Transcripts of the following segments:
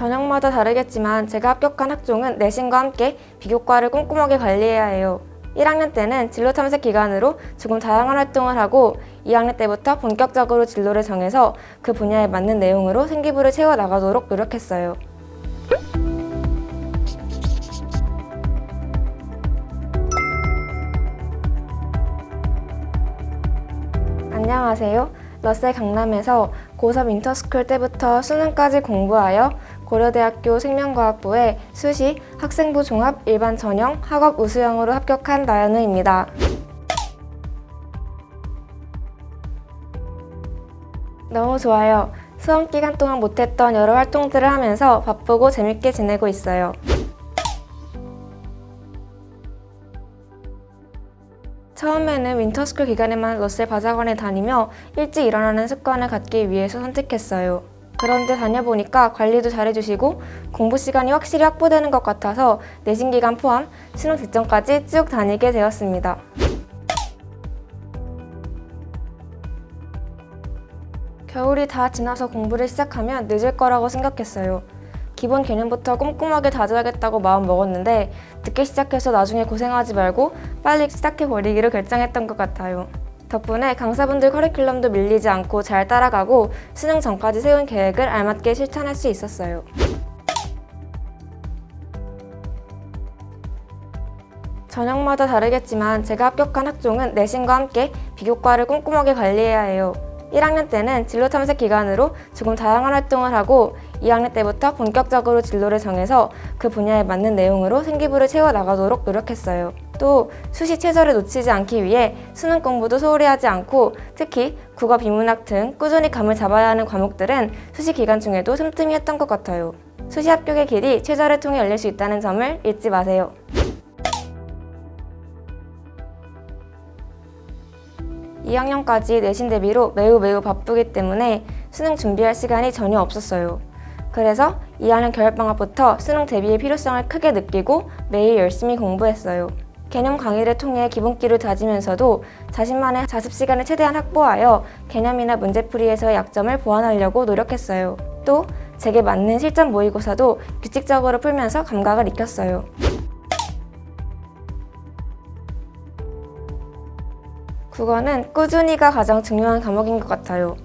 전형마다 다르겠지만 제가 합격한 학종은 내신과 함께 비교과를 꼼꼼하게 관리해야 해요. 1학년 때는 진로 탐색 기간으로 조금 다양한 활동을 하고 2학년 때부터 본격적으로 진로를 정해서 그 분야에 맞는 내용으로 생기부를 채워 나가도록 노력했어요. 안녕하세요. 러셀 강남에서 고3 인터스쿨 때부터 수능까지 공부하여 고려대학교 생명과학부의 수시 학생부 종합 일반 전형 학업 우수형으로 합격한 나연우입니다. 너무 좋아요. 수험 기간 동안 못했던 여러 활동들을 하면서 바쁘고 재밌게 지내고 있어요. 처음에는 윈터스쿨 기간에만 러셀 바자관에 다니며 일찍 일어나는 습관을 갖기 위해서 선택했어요. 그런데 다녀보니까 관리도 잘해주시고 공부 시간이 확실히 확보되는 것 같아서 내신 기간 포함 수능 직전까지 쭉 다니게 되었습니다. 겨울이 다 지나서 공부를 시작하면 늦을 거라고 생각했어요. 기본 개념부터 꼼꼼하게 다져야겠다고 마음 먹었는데 늦게 시작해서 나중에 고생하지 말고 빨리 시작해 버리기로 결정했던 것 같아요. 덕분에 강사분들 커리큘럼도 밀리지 않고 잘 따라가고 수능 전까지 세운 계획을 알맞게 실천할 수 있었어요. 전형마다 다르겠지만 제가 합격한 학종은 내신과 함께 비교과를 꼼꼼하게 관리해야 해요. 1학년 때는 진로 탐색 기간으로 조금 다양한 활동을 하고 2학년 때부터 본격적으로 진로를 정해서 그 분야에 맞는 내용으로 생기부를 채워 나가도록 노력했어요. 또 수시 최저를 놓치지 않기 위해 수능 공부도 소홀히 하지 않고 특히 국어 비문학 등 꾸준히 감을 잡아야 하는 과목들은 수시 기간 중에도 틈틈이 했던 것 같아요. 수시 합격의 길이 최저를 통해 열릴 수 있다는 점을 잊지 마세요. (2 학년까지 내신 대비로 매우 매우 바쁘기 때문에 수능 준비할 시간이 전혀 없었어요. 그래서 2학년 겨울방학부터 수능 대비의 필요성을 크게 느끼고 매일 열심히 공부했어요. 개념 강의를 통해 기본기를 다지면서도 자신만의 자습 시간을 최대한 확보하여 개념이나 문제풀이에서의 약점을 보완하려고 노력했어요. 또 제게 맞는 실전 모의고사도 규칙적으로 풀면서 감각을 익혔어요. 국어는 꾸준히가 가장 중요한 과목인 것 같아요.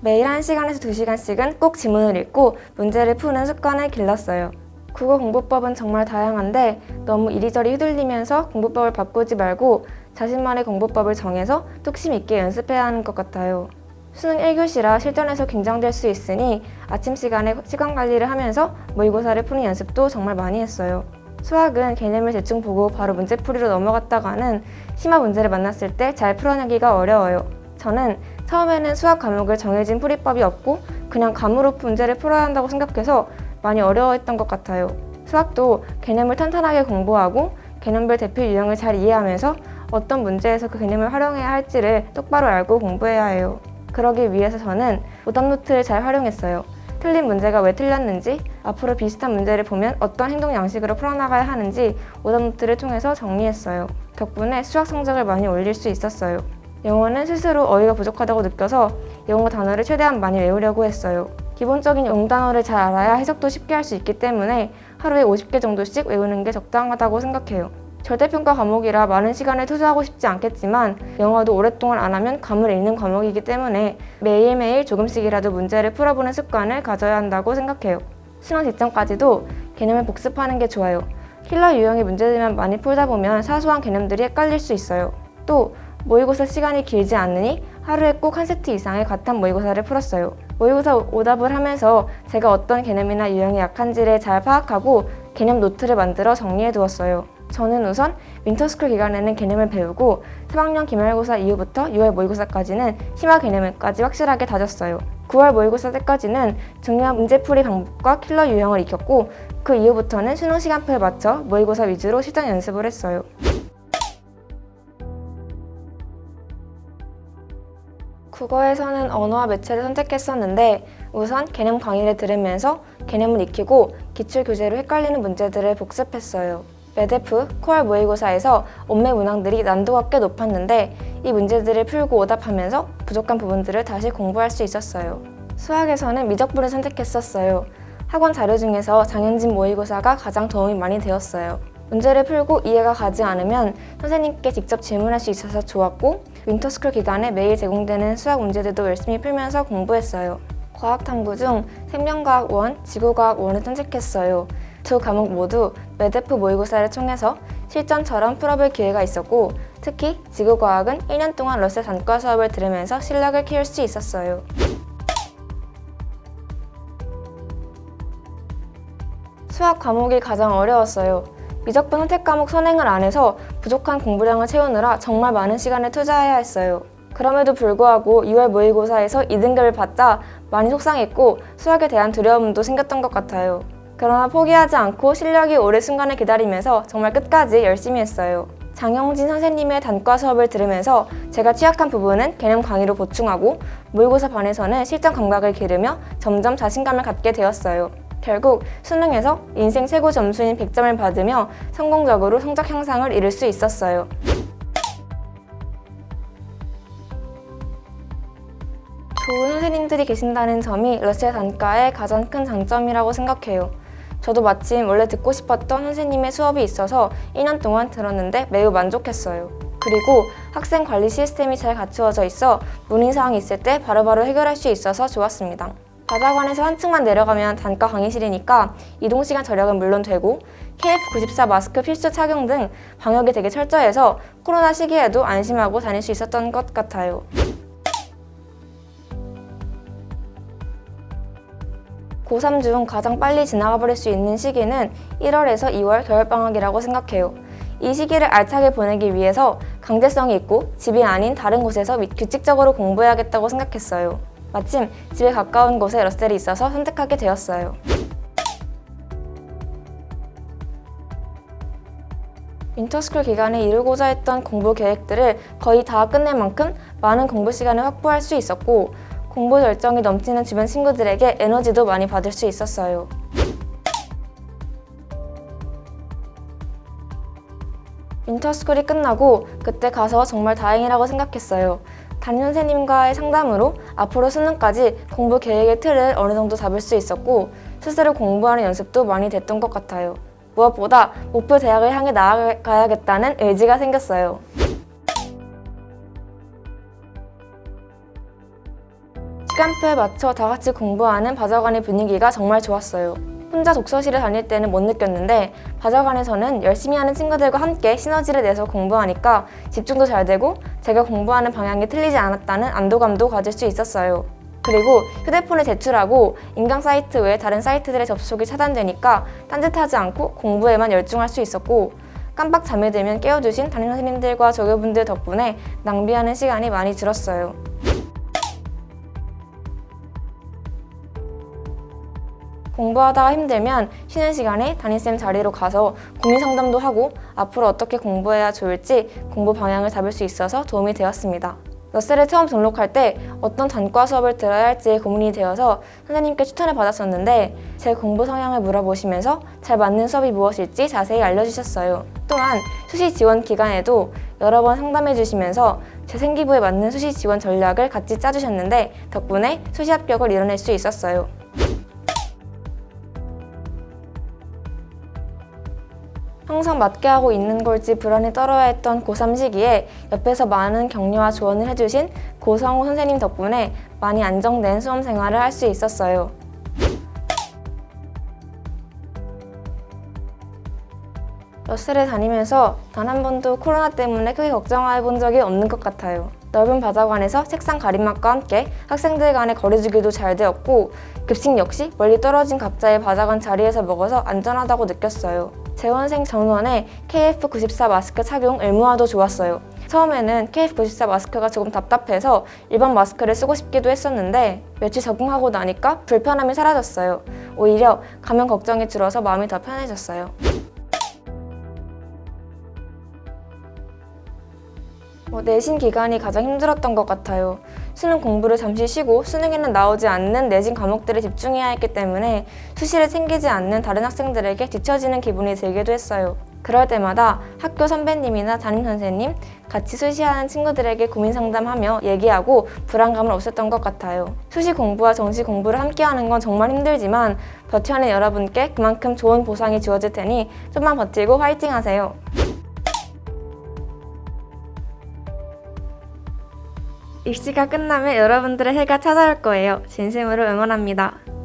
매일 1시간에서 2시간씩은 꼭 지문을 읽고 문제를 푸는 습관을 길렀어요. 국어 공부법은 정말 다양한데 너무 이리저리 휘둘리면서 공부법을 바꾸지 말고 자신만의 공부법을 정해서 뚝심 있게 연습해야 하는 것 같아요. 수능 1교시라 실전에서 긴장될 수 있으니 아침 시간에 시간 관리를 하면서 모의고사를 푸는 연습도 정말 많이 했어요. 수학은 개념을 대충 보고 바로 문제풀이로 넘어갔다가는 심화 문제를 만났을 때 잘 풀어내기가 어려워요. 저는 처음에는 수학 과목을 정해진 풀이법이 없고 그냥 감으로 문제를 풀어야 한다고 생각해서 많이 어려워했던 것 같아요. 수학도 개념을 탄탄하게 공부하고 개념별 대표 유형을 잘 이해하면서 어떤 문제에서 그 개념을 활용해야 할지를 똑바로 알고 공부해야 해요. 그러기 위해서 저는 오답 노트를 잘 활용했어요. 틀린 문제가 왜 틀렸는지, 앞으로 비슷한 문제를 보면 어떤 행동 양식으로 풀어나가야 하는지 오답 노트를 통해서 정리했어요. 덕분에 수학 성적을 많이 올릴 수 있었어요. 영어는 스스로 어휘가 부족하다고 느껴서 영어 단어를 최대한 많이 외우려고 했어요. 기본적인 영단어를 잘 알아야 해석도 쉽게 할 수 있기 때문에 하루에 50개 정도씩 외우는 게 적당하다고 생각해요. 절대평가 과목이라 많은 시간을 투자하고 싶지 않겠지만 영어도 오랫동안 안 하면 감을 잃는 과목이기 때문에 매일매일 조금씩이라도 문제를 풀어보는 습관을 가져야 한다고 생각해요. 수능 직전까지도 개념을 복습하는 게 좋아요. 킬러 유형의 문제들만 많이 풀다 보면 사소한 개념들이 헷갈릴 수 있어요. 또 모의고사 시간이 길지 않으니 하루에 꼭 한 세트 이상의 같은 모의고사를 풀었어요. 모의고사 오답을 하면서 제가 어떤 개념이나 유형이 약한지를 잘 파악하고 개념 노트를 만들어 정리해 두었어요. 저는 우선 윈터스쿨 기간에는 개념을 배우고 3학년 기말고사 이후부터 6월 모의고사까지는 심화 개념까지 확실하게 다졌어요. 9월 모의고사 때까지는 중요한 문제풀이 방법과 킬러 유형을 익혔고 그 이후부터는 수능 시간표에 맞춰 모의고사 위주로 실전 연습을 했어요. 국어에서는 언어와 매체를 선택했었는데 우선 개념 강의를 들으면서 개념을 익히고 기출 교재로 헷갈리는 문제들을 복습했어요. 메데프, 코알 모의고사에서 온매 문항들이 난도가 꽤 높았는데 이 문제들을 풀고 오답하면서 부족한 부분들을 다시 공부할 수 있었어요. 수학에서는 미적분을 선택했었어요. 학원 자료 중에서 장현진 모의고사가 가장 도움이 많이 되었어요. 문제를 풀고 이해가 가지 않으면 선생님께 직접 질문할 수 있어서 좋았고 윈터스쿨 기간에 매일 제공되는 수학 문제들도 열심히 풀면서 공부했어요. 과학탐구 중 생명과학 1, 지구과학 1을 선택했어요. 두 과목 모두 매대프 모의고사를 통해서 실전처럼 풀어볼 기회가 있었고 특히 지구과학은 1년 동안 러셀 단과 수업을 들으면서 실력을 키울 수 있었어요. 수학 과목이 가장 어려웠어요. 미적분 선택 과목 선행을 안 해서 부족한 공부량을 채우느라 정말 많은 시간을 투자해야 했어요. 그럼에도 불구하고 6월 모의고사에서 2등급을 받자 많이 속상했고 수학에 대한 두려움도 생겼던 것 같아요. 그러나 포기하지 않고 실력이 오를 순간을 기다리면서 정말 끝까지 열심히 했어요. 장영진 선생님의 단과 수업을 들으면서 제가 취약한 부분은 개념 강의로 보충하고 모의고사 반에서는 실전 감각을 기르며 점점 자신감을 갖게 되었어요. 결국 수능에서 인생 최고 점수인 100점을 받으며 성공적으로 성적 향상을 이룰 수 있었어요. 좋은 선생님들이 계신다는 점이 러시아 단과의 가장 큰 장점이라고 생각해요. 저도 마침 원래 듣고 싶었던 선생님의 수업이 있어서 2년 동안 들었는데 매우 만족했어요. 그리고 학생 관리 시스템이 잘 갖추어져 있어 문의사항이 있을 때 바로바로 해결할 수 있어서 좋았습니다. 바자관에서 한층만 내려가면 단과 강의실이니까 이동시간 절약은 물론 되고 KF94 마스크 필수 착용 등 방역이 되게 철저해서 코로나 시기에도 안심하고 다닐 수 있었던 것 같아요. 고3 중 가장 빨리 지나가 버릴 수 있는 시기는 1월에서 2월 겨울방학이라고 생각해요. 이 시기를 알차게 보내기 위해서 강제성이 있고 집이 아닌 다른 곳에서 미- 규칙적으로 공부해야겠다고 생각했어요. 마침 집에 가까운 곳에 러셀이 있어서 선택하게 되었어요. 윈터스쿨 기간에 이루고자 했던 공부 계획들을 거의 다 끝낼 만큼 많은 공부 시간을 확보할 수 있었고 공부 열정이 넘치는 주변 친구들에게 에너지도 많이 받을 수 있었어요. 윈터스쿨이 끝나고 그때 가서 정말 다행이라고 생각했어요. 담임 선생님과의 상담으로 앞으로 수능까지 공부 계획의 틀을 어느 정도 잡을 수 있었고 스스로 공부하는 연습도 많이 됐던 것 같아요. 무엇보다 목표 대학을 향해 나아가야겠다는 의지가 생겼어요. 시간표에 맞춰 다 같이 공부하는 바자관의 분위기가 정말 좋았어요. 혼자 독서실을 다닐 때는 못 느꼈는데 바자관에서는 열심히 하는 친구들과 함께 시너지를 내서 공부하니까 집중도 잘 되고 제가 공부하는 방향이 틀리지 않았다는 안도감도 가질 수 있었어요. 그리고 휴대폰을 제출하고 인강 사이트 외에 다른 사이트들의 접속이 차단되니까 딴짓하지 않고 공부에만 열중할 수 있었고 깜빡 잠이 들면 깨워주신 담임 선생님들과 조교분들 덕분에 낭비하는 시간이 많이 줄었어요. 공부하다가 힘들면 쉬는 시간에 담임쌤 자리로 가서 고민 상담도 하고 앞으로 어떻게 공부해야 좋을지 공부 방향을 잡을 수 있어서 도움이 되었습니다. 러셀을 처음 등록할 때 어떤 단과 수업을 들어야 할지 고민이 되어서 선생님께 추천을 받았었는데 제 공부 성향을 물어보시면서 잘 맞는 수업이 무엇일지 자세히 알려주셨어요. 또한 수시 지원 기간에도 여러 번 상담해 주시면서 제 생기부에 맞는 수시 지원 전략을 같이 짜주셨는데 덕분에 수시 합격을 이뤄낼 수 있었어요. 항상 맞게 하고 있는 걸지 불안이 떨어야 했던 고3 시기에 옆에서 많은 격려와 조언을 해주신 고성우 선생님 덕분에 많이 안정된 수험 생활을 할 수 있었어요. 러셀을 다니면서 단 한 번도 코로나 때문에 크게 걱정해 본 적이 없는 것 같아요. 넓은 바자관에서 책상 가림막과 함께 학생들 간의 거리두기도 잘 되었고 급식 역시 멀리 떨어진 각자의 바자관 자리에서 먹어서 안전하다고 느꼈어요. 재원생 전원의 KF94 마스크 착용 의무화도 좋았어요. 처음에는 KF94 마스크가 조금 답답해서 일반 마스크를 쓰고 싶기도 했었는데 며칠 적응하고 나니까 불편함이 사라졌어요. 오히려 감염 걱정이 줄어서 마음이 더 편해졌어요. 어, 내신 기간이 가장 힘들었던 것 같아요. 수능 공부를 잠시 쉬고 수능에는 나오지 않는 내신 과목들에 집중해야 했기 때문에 수시를 챙기지 않는 다른 학생들에게 뒤처지는 기분이 들기도 했어요. 그럴 때마다 학교 선배님이나 담임 선생님, 같이 수시하는 친구들에게 고민 상담하며 얘기하고 불안감을 없앴던 것 같아요. 수시 공부와 정시 공부를 함께 하는 건 정말 힘들지만 버텨낸 여러분께 그만큼 좋은 보상이 주어질 테니 좀만 버티고 화이팅 하세요. 입시가 끝나면 여러분들의 해가 찾아올 거예요. 진심으로 응원합니다.